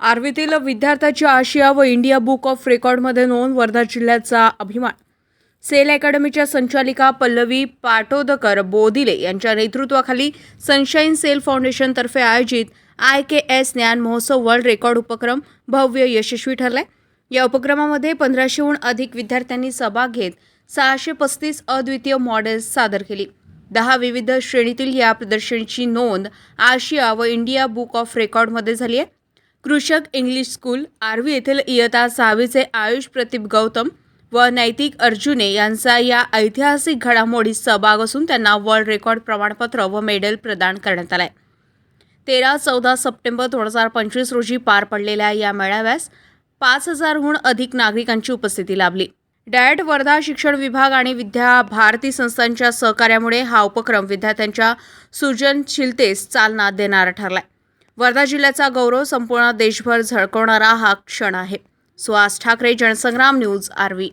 आर्वीतील विद्यार्थ्याची आशिया व India book of रेकॉर्डमध्ये नोंद वर्धा जिल्ह्याचा अभिमान. सेल अकॅडमीच्या संचालिका पल्लवी पाटोदकर बोधिले यांच्या नेतृत्वाखाली सनशाईन सेल फाउंडेशनतर्फे आयोजित आय के एस ज्ञान महोत्सव वर्ल्ड रेकॉर्ड उपक्रम भव्य यशस्वी ठरलाय. या उपक्रमामध्ये पंधराशेहून अधिक विद्यार्थ्यांनी सहभाग घेत सहाशे पस्तीस अद्वितीय मॉडेल्स सादर केली. दहा विविध श्रेणीतील या प्रदर्शनीची नोंद आशिया व इंडिया बुक ऑफ रेकॉर्डमध्ये झाली आहे. कृषक इंग्लिश स्कूल आर्वी येथील इयता सहावीचे आयुष प्रतीप गौतम व नैतिक अर्जुने यांचा या ऐतिहासिक घडामोडीत सहभाग असून त्यांना वर्ल्ड रेकॉर्ड प्रमाणपत्र व मेडल प्रदान करण्यात आलंय. तेरा चौदा सप्टेंबर दोन हजार पंचवीस रोजी पार पडलेल्या या मेळाव्यास पाच हजारहून अधिक नागरिकांची उपस्थिती लाभली. डायट वर्धा शिक्षण विभाग आणि विद्या भारती संस्थांच्या सहकार्यामुळे हा उपक्रम विद्यार्थ्यांच्या सृजनशीलतेस चालना देणारा ठरलाय. वर्धा जिल्ह्याचा गौरव संपूर्ण देशभर झळकवणारा हा क्षण आहे. सुहास ठाकरे जनसंग्राम न्यूज आर्वी.